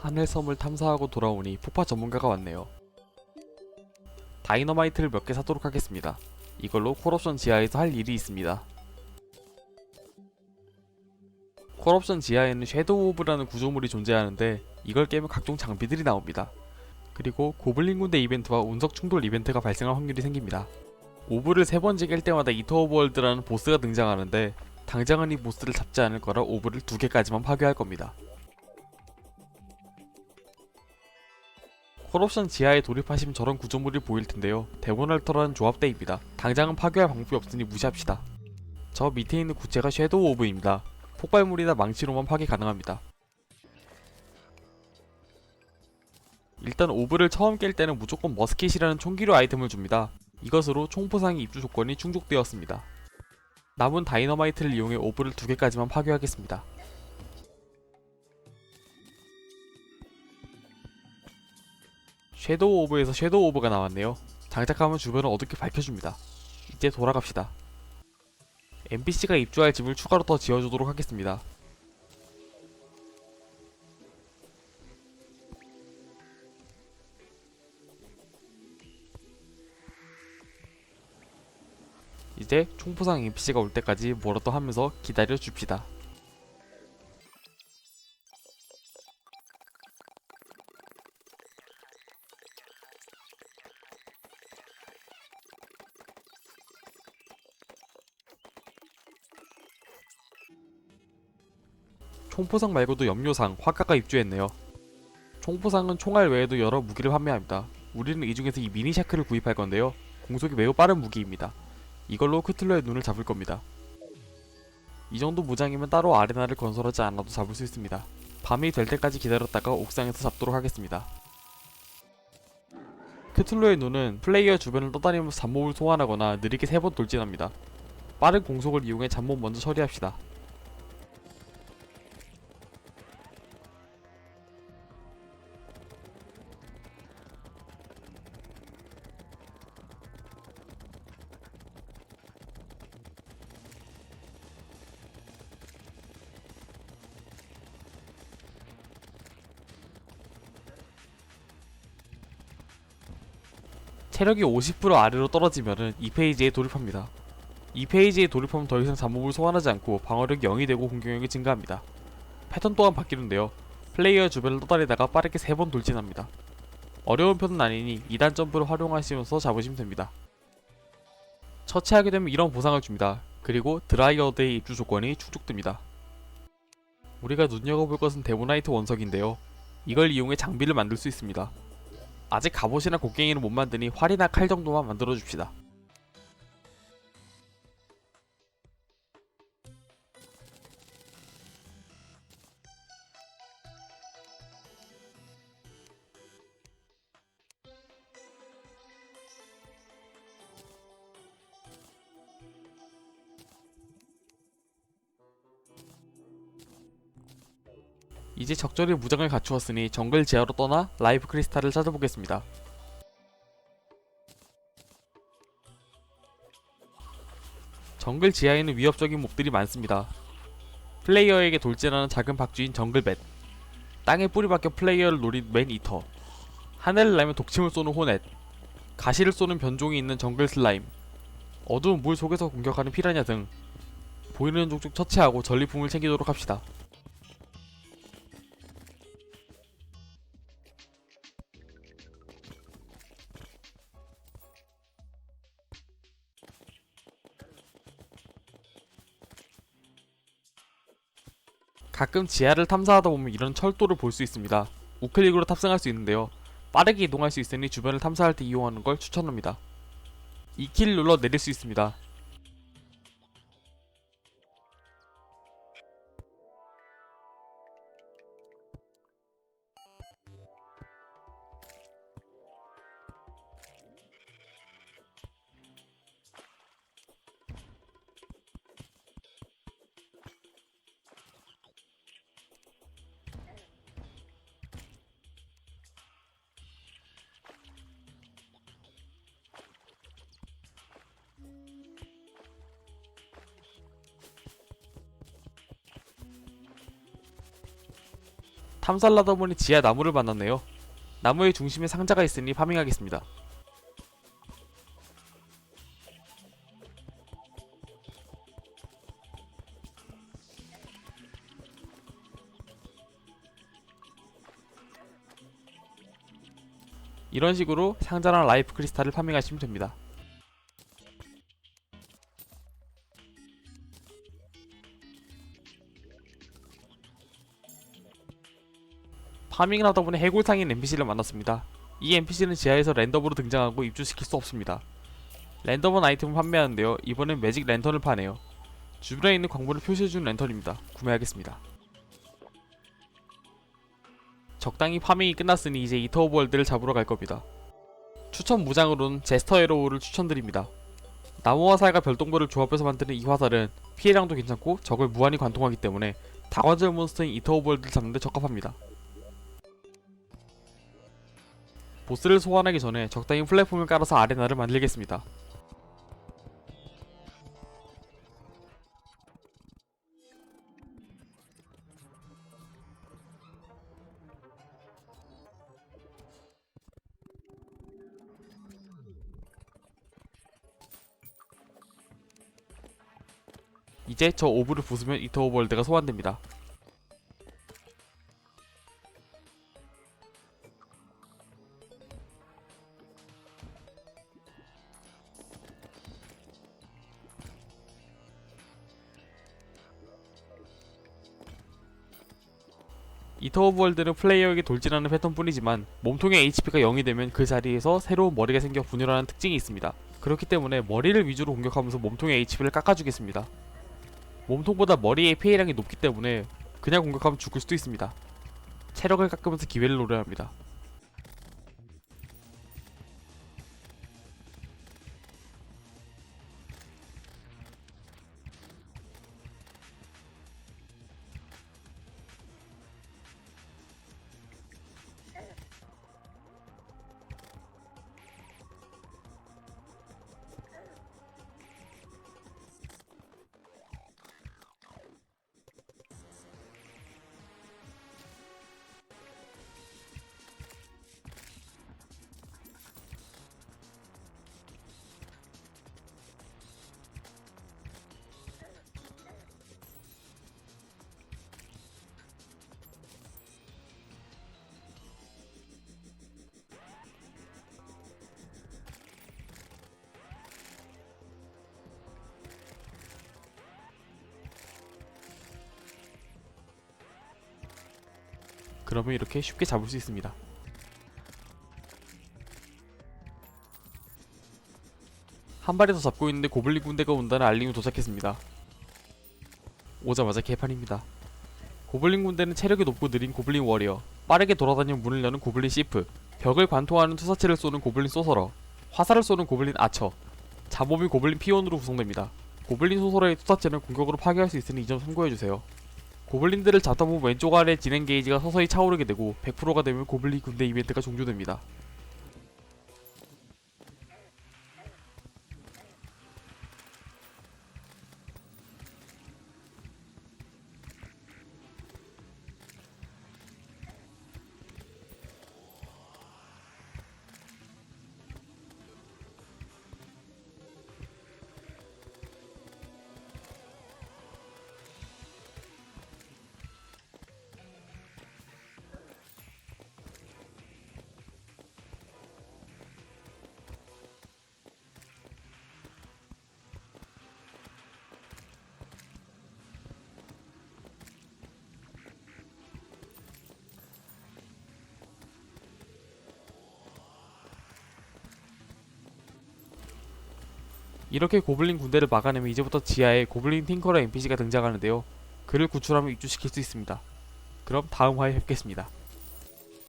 하늘섬을 탐사하고 돌아오니 폭파 전문가가 왔네요. 다이너마이트를 몇 개 사도록 하겠습니다. 이걸로 콜옵션 지하에서 할 일이 있습니다. 콜옵션 지하에는 섀도우 오브라는 구조물이 존재하는데 이걸 깨면 각종 장비들이 나옵니다. 그리고 고블린 군대 이벤트와 운석 충돌 이벤트가 발생할 확률이 생깁니다. 오브를 세 번째 깰 때마다 이터 오브 월드라는 보스가 등장하는데 당장은 이 보스를 잡지 않을 거라 오브를 두 개까지만 파괴할 겁니다. 콜옵션 지하에 돌입하시면 저런 구조물이 보일 텐데요. 데모널터라는 조합대입니다. 당장은 파괴할 방법이 없으니 무시합시다. 저 밑에 있는 구체가 섀도우 오브입니다. 폭발물이나 망치로만 파괴 가능합니다. 일단 오브를 처음 깰 때는 무조건 머스킷이라는 총기류 아이템을 줍니다. 이것으로 총포상의 입주 조건이 충족되었습니다. 남은 다이너마이트를 이용해 오브를 두 개까지만 파괴하겠습니다. 섀도우 오브에서 섀도우 오브가 나왔네요. 장착하면 주변을 어둡게 밝혀줍니다. 이제 돌아갑시다. NPC가 입주할 집을 추가로 더 지어주도록 하겠습니다. 이제 총포상 NPC가 올 때까지 뭐라도 하면서 기다려 줍시다. 총포상 말고도 염료상, 화가가 입주했네요. 총포상은 총알 외에도 여러 무기를 판매합니다. 우리는 이 중에서 이 미니 샤크를 구입할 건데요. 공속이 매우 빠른 무기입니다. 이걸로 크틀러의 눈을 잡을 겁니다. 이 정도 무장이면 따로 아레나를 건설하지 않아도 잡을 수 있습니다. 밤이 될 때까지 기다렸다가 옥상에서 잡도록 하겠습니다. 크툴로의 눈은 플레이어 주변을 떠다니면서 잡몹을 소환하거나 느리게 세 번 돌진합니다. 빠른 공속을 이용해 잡몹 먼저 처리합시다. 체력이 50% 아래로 떨어지면은 이 페이지에 돌입합니다. 이 페이지에 돌입하면 더 이상 잡몹을 소환하지 않고 방어력이 0이 되고 공격력이 증가합니다. 패턴 또한 바뀌는데요. 플레이어 주변을 떠다니다가 빠르게 3번 돌진합니다. 어려운 편은 아니니 2단 점프를 활용하시면서 잡으시면 됩니다. 처치하게 되면 이런 보상을 줍니다. 그리고 드라이어드의 입주 조건이 충족됩니다. 우리가 눈여겨볼 것은 데모나이트 원석인데요. 이걸 이용해 장비를 만들 수 있습니다. 아직 갑옷이나 곡괭이는 못 만드니 활이나 칼 정도만 만들어 줍시다. 이제 적절히 무장을 갖추었으니 정글 지하로 떠나 라이브 크리스탈을 찾아보겠습니다. 정글 지하에는 위협적인 몹들이 많습니다. 플레이어에게 돌진하는 작은 박쥐인 정글뱃, 땅에 뿌리 박혀 플레이어를 노린 맨 이터, 하늘을 날며 독침을 쏘는 호넷, 가시를 쏘는 변종이 있는 정글 슬라임, 어두운 물 속에서 공격하는 피라냐 등 보이는 족족 처치하고 전리품을 챙기도록 합시다. 가끔 지하를 탐사하다 보면 이런 철도를 볼 수 있습니다. 우클릭으로 탑승할 수 있는데요. 빠르게 이동할 수 있으니 주변을 탐사할 때 이용하는 걸 추천합니다. 2킬 눌러 내릴 수 있습니다. 탐사를 하다 보니 지하 나무를 만났네요. 나무의 중심에 상자가 있으니 파밍하겠습니다. 이런 식으로 상자랑 라이프 크리스탈을 파밍하시면 됩니다. 파밍을 하다 보니 해골상인 NPC를 만났습니다. 이 NPC는 지하에서 랜덤으로 등장하고 입주시킬 수 없습니다. 랜덤은 아이템을 판매하는데요. 이번엔 매직 랜턴을 파네요. 주변에 있는 광물을 표시해주는 랜턴입니다. 구매하겠습니다. 적당히 파밍이 끝났으니 이제 이터 오브 월드를 잡으러 갈 겁니다. 추천 무장으로는 제스터 에로우를 추천드립니다. 나무 화살과 별똥별을 조합해서 만드는 이 화살은 피해량도 괜찮고 적을 무한히 관통하기 때문에 다관절 몬스터인 이터 오브 월드를 잡는 데 적합합니다. 보스를 소환하기 전에 적당히 플랫폼을 깔아서 아레나를 만들겠습니다. 이제 저 오브를 부수면 이터 오브 월드가 소환됩니다. 이터 오브 월드는 플레이어에게 돌진하는 패턴뿐이지만 몸통의 HP가 0이 되면 그 자리에서 새로운 머리가 생겨 분열하는 특징이 있습니다. 그렇기 때문에 머리를 위주로 공격하면서 몸통의 HP를 깎아주겠습니다. 몸통보다 머리의 피해량이 높기 때문에 그냥 공격하면 죽을 수도 있습니다. 체력을 깎으면서 기회를 노려야 합니다. 그러면 이렇게 쉽게 잡을 수 있습니다. 한 발에 더 잡고 있는데 고블린 군대가 온다는 알림이 도착했습니다. 오자마자 개판입니다. 고블린 군대는 체력이 높고 느린 고블린 워리어, 빠르게 돌아다니며 문을 여는 고블린 시프, 벽을 관통하는 투사체를 쏘는 고블린 소서러, 화살을 쏘는 고블린 아처, 잡몹이 고블린 피온으로 구성됩니다. 고블린 소서러의 투사체는 공격으로 파괴할 수 있으니 이 점 참고해주세요. 고블린들을 잡다 보면 왼쪽 아래 진행 게이지가 서서히 차오르게 되고 100%가 되면 고블린 군대 이벤트가 종료됩니다. 이렇게 고블린 군대를 막아내면 이제부터 지하에 고블린 팅커러 NPC가 등장하는데요. 그를 구출하면 입주시킬 수 있습니다. 그럼 다음 화에 뵙겠습니다.